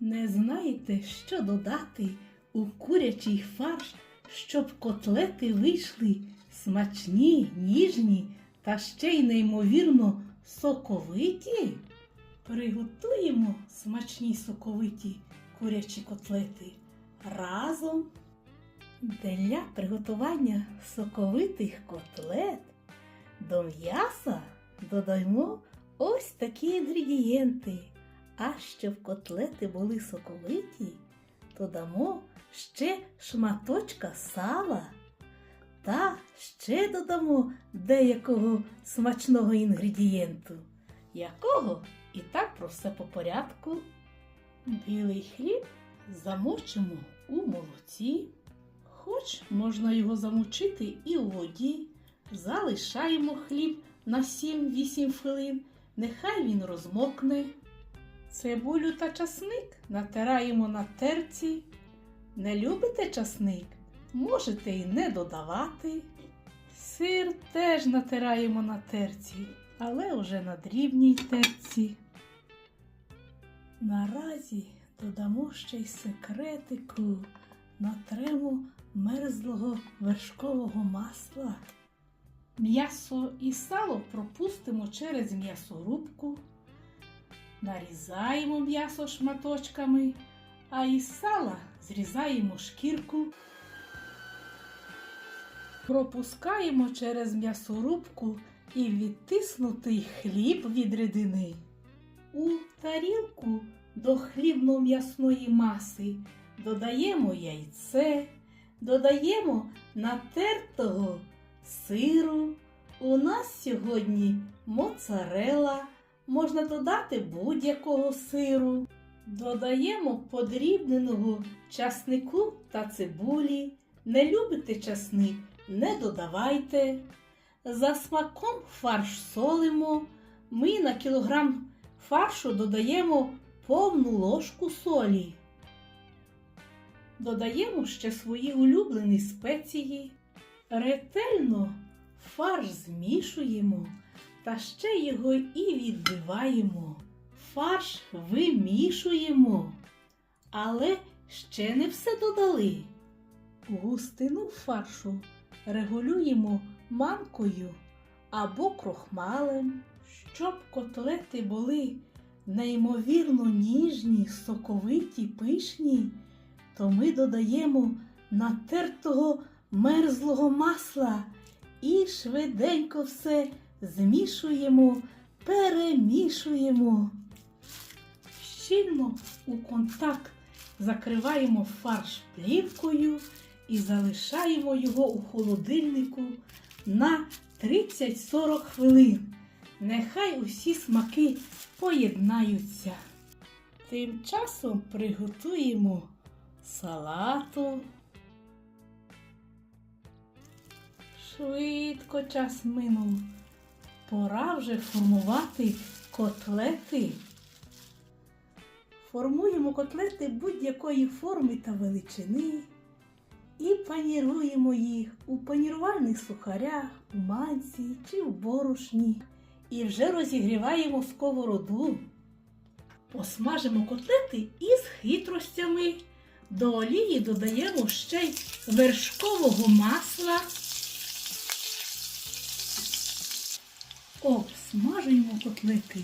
Не знаєте, що додати у курячий фарш, щоб котлети вийшли смачні, ніжні та ще й неймовірно соковиті? Приготуємо смачні соковиті курячі котлети разом. Для приготування соковитих котлет до м'яса додаємо ось такі інгредієнти. А щоб котлети були соковиті, то дамо ще шматочка сала та ще додамо деякого смачного інгредієнту, якого і так про все по порядку. Білий хліб замочимо у молоці, хоч можна його замочити і у воді. Залишаємо хліб на 7-8 хвилин, нехай він розмокне. Цибулю та часник натираємо на терці. Не любите часник? Можете і не додавати. Сир теж натираємо на терці, але вже на дрібній терці. Наразі додамо ще й секретику. Натремо мерзлого вершкового масла. М'ясо і сало пропустимо через м'ясорубку. Нарізаємо м'ясо шматочками, а із сала зрізаємо шкірку. Пропускаємо через м'ясорубку і відтиснутий хліб від рідини. У тарілку до хлібно-м'ясної маси додаємо яйце, додаємо натертого сиру. У нас сьогодні моцарела, можна додати будь-якого сиру. Додаємо подрібненого часнику та цибулі. Не любите часник, не додавайте. За смаком фарш солимо. Ми на кілограм фаршу додаємо повну ложку солі. Додаємо ще свої улюблені спеції. Ретельно фарш змішуємо та ще його і відбиваємо. Фарш вимішуємо, але ще не все додали. Густину фаршу регулюємо манкою або крохмалем, щоб котлети були неймовірно ніжні, соковиті, пишні, то ми додаємо натертого мерзлого масла і швиденько все змішуємо, перемішуємо. Щільно у контакт закриваємо фарш плівкою і залишаємо його у холодильнику на 30-40 хвилин. Нехай усі смаки поєднаються. Тим часом приготуємо салату. Швидко час минув. Пора вже формувати котлети. Формуємо котлети будь-якої форми та величини і паніруємо їх у панірувальних сухарях, у манці чи в борошні. І вже розігріваємо сковороду. Посмажимо котлети із хитростями. До олії додаємо ще й вершкового масла. Обсмажуємо котлети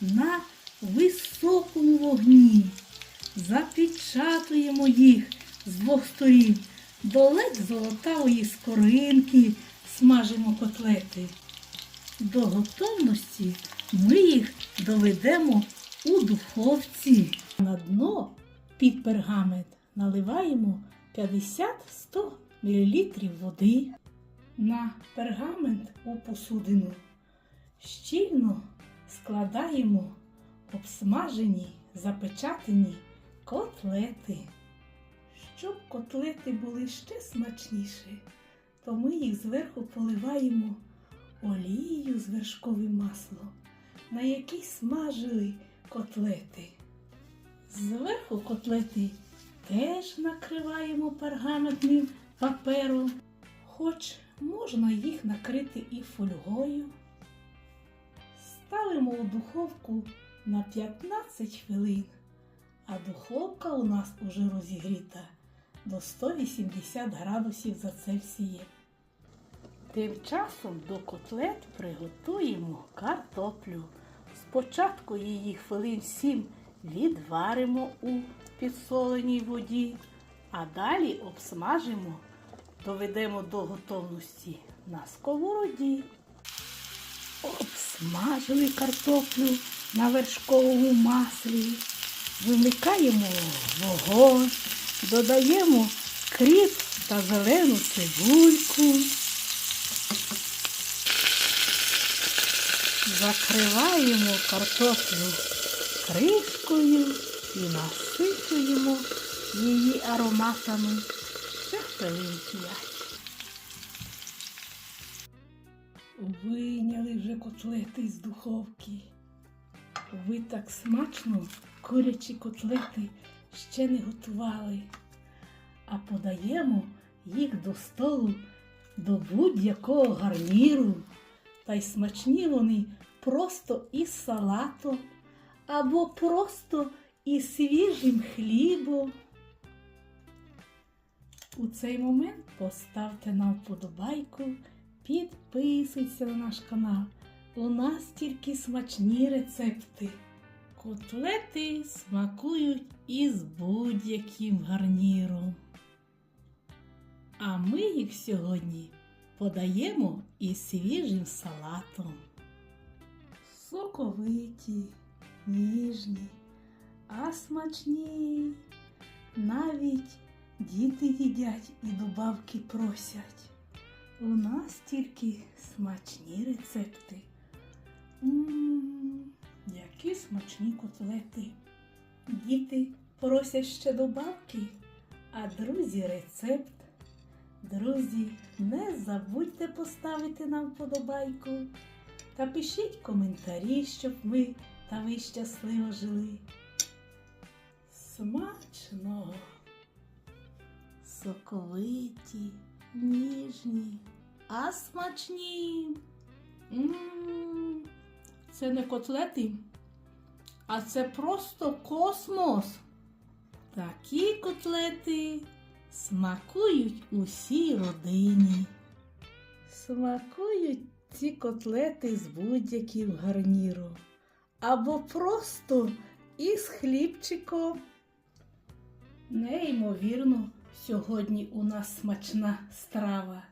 на високому вогні. Запечатуємо їх з двох сторін. До ледь золотавої скоринки смажимо котлети. До готовності ми їх доведемо у духовці. На дно під пергамент наливаємо 50-100 мл води. На пергамент у посудину щільно складаємо обсмажені, запечатані котлети. Щоб котлети були ще смачніші, то ми їх зверху поливаємо олією з вершковим маслом, на якій смажили котлети. Зверху котлети теж накриваємо пергаментним папером, хоч можна їх накрити і фольгою. Ставимо у духовку на 15 хвилин. а духовка у нас уже розігріта до 180 градусів за Цельсієм. Тим часом до котлет приготуємо картоплю. Спочатку її хвилин 7 відваримо у підсоленій воді, а далі обсмажимо, доведемо до готовності на сковороді. Обсмажили картоплю на вершковому маслі, вимикаємо вогонь, додаємо кріп та зелену цибульку. Закриваємо картоплю кришкою і насичуємо її ароматами ще хвилин п'ять. Вийняли котлети з духовки. Ви так смачно курячі котлети ще не готували, а подаємо їх до столу до будь-якого гарніру. Та й смачні вони просто із салатом або просто із свіжим хлібом. У цей момент поставте нам вподобайку, підписуйтесь на наш канал. У нас тільки смачні рецепти. Котлети смакують із будь-яким гарніром. А ми їх сьогодні подаємо із свіжим салатом. Соковиті, ніжні, а смачні. Навіть діти їдять і добавки просять. У нас тільки смачні рецепти. М, які смачні котлети. Діти просять ще добавки, а друзі рецепт. Друзі, не забудьте поставити нам вподобайку та пишіть коментарі, щоб ви та ви щасливо жили. Смачно, соковиті, ніжні, а смачні. М, Це не котлети, а це просто космос. Такі котлети смакують усій родині. Смакують ці котлети з будь-яким гарніром. Або просто із хлібчиком. Неймовірно, сьогодні у нас смачна страва.